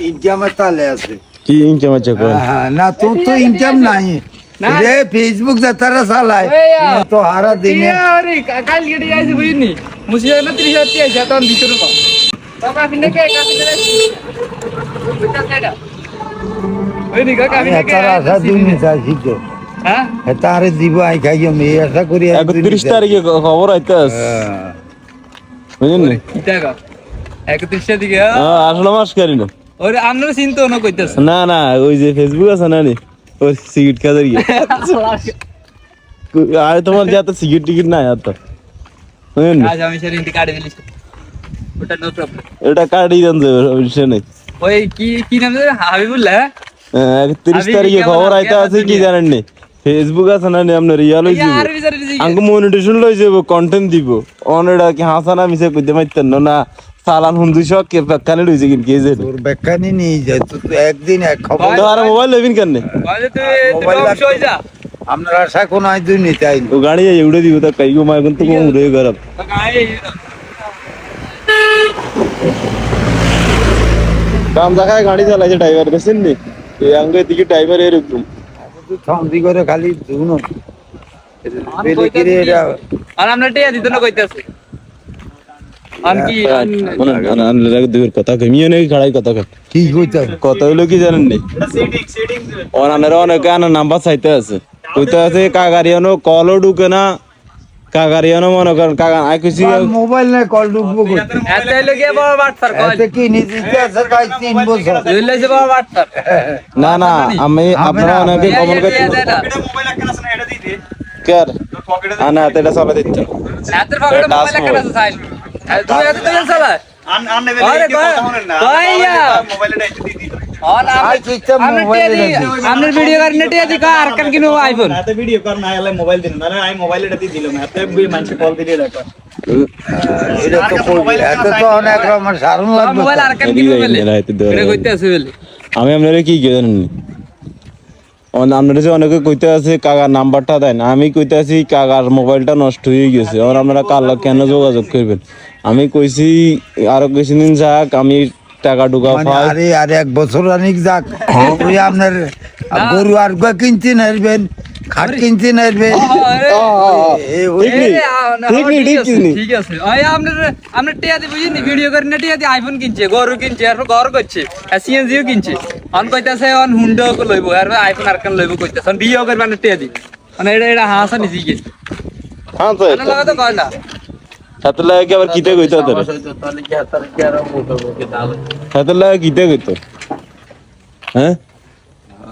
ইনকামের তালে আছে কি ইনকাম আছে হ্যাঁ, না তোর তো ইনকাম নাই। রে ফেসবুক যে তারা চালায় তো হারা দিনে আরে কাল কেটে যাইছে বুঝিনি মুসিয়া না ত্রিশ হাজার তখন দিতে রকম কাফি নাকি তারা দিন হ্যাঁ দিব আই খাইও মেয়ে আশা করি তারিখে খবর আইতে আছে হ্যাঁ। বুঝলি কি টাকা দিকে হ্যাঁ, আসলে মাস করি না। ওরে আপনারা চিন্তা না কইতেছে না না ওই যে ফেসবুক আছে না নি? ওই সিগারেট খাওয়া গিয়ে আর তোমার যাতে সিগারেট টিকিট নাই আর তো বুঝলি আজ আমি সেদিন কাটে দিলিস ওটা নো প্রবলেম এটা কার্ডই জানতে বিষয় নেই। ওই কি কি নাম হাবিবুল্লাহ হ্যাঁ, তারিখে খবর আছি? আইতে আছে কি জানেন নি? ফেসবুক আছে না আপনার ইয়া লই এই যাব। আঙ্কু মনিটেশন লই যাব কন্টেন্ট দিব। অনেডা কি হাসানা মিছে কইতে মাইতেন না। সালান হুন্দু শক কে কানে লইছে কিন কে যে তোর বেকানি নিয়ে যায় তো তুই একদিন এক খবর তো আর মোবাইল লইবিন কেন? মোবাইল যা আপনার আশা কোন আই দুই নিতে আইন। ও গাড়ি এউড়ে দিব তা কাইগো মাই কোন তো উড়ে গরব কাম দেখায় গাড়ি চালাইছে ড্রাইভার দেখছেন নি? এই আঙ্গে দিকে ড্রাইভার এরকম সন্ধি করে খালি ধুনো। আর আমরা টিয়া দিত না কইতাছে। কথা কমিও নেই খাড়াই কথা কি কইতা? কত হইল কি জানেন নি? অনানের অনেক আনার নাম্বার চাইতে আছে। কইতে আছে কাগারিয়ানো কলও ঢুকে না। কাগারিয়ানো মনে করেন কাগা আই কইছি মোবাইল নাই কল ঢুকবো করতে এত হইল কি কল এতে কি নিতে আছে? তাই তিন বছর। লইলে যে বড় বাটসার না না আমি আপনারা অনেকে কমন করতে কার আনা এটা চলা দিতে এত ফাগড়ে মোবাইল একটা আছে সাইন তুই এত আমরা ভিডিও কিনো আইফোন এত কর না মোবাইল দিন আমি মোবাইল এটা দিয়ে দিলাম এত মানুষ কল দিয়ে রাখো এটা তো এত তো অনেক রকমের সারণ লাগবে মোবাইল আর কান কিনো বলে? এটা কইতে আছে বলে। আমি আপনারা কি কি জানেন আপনারা যে অনেকে কইতে আছে কাকার নাম্বারটা দেন আমি কইতে আছি কাকার মোবাইলটা নষ্ট হয়ে গেছে। আর আপনারা কার কেন যোগাযোগ করবেন? আমি কইছি আরও কিছুদিন যাক আমি টাকা ঢুকা মানে পাই। আরে আর এক বছর অনেক যাক। আপনার গরু আর কিনতে নারবেন কিনতে নারবেন এই ঠিক নি? নি, নি? আছে ওই আপনার আপনার টিয়া দি বুঝিনি ভিডিও করনে টিয়া দি আইফোন কিনছে গরু কিনছে আর ঘর করছে আর সিএনজিও কিনছে। অন কইতাছে অন হুন্ডা লইব আর আইফোন আর কান লইব কইতাছে। বিয়ে করবে মানে টিয়া দি। মানে এটা এটা হাসা নিছি কি হ্যাঁ তো লাগা তো কয় না? হাতে লাগে কি আবার কিতে কইতে তোরে? হাতে লাগে কিতে কইতো? হ্যাঁ?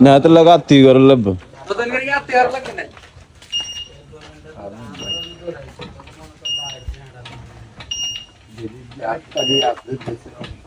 না হাতে লাগা আত্মীয় করে লাগবে বদল করে আতে আর লাগে না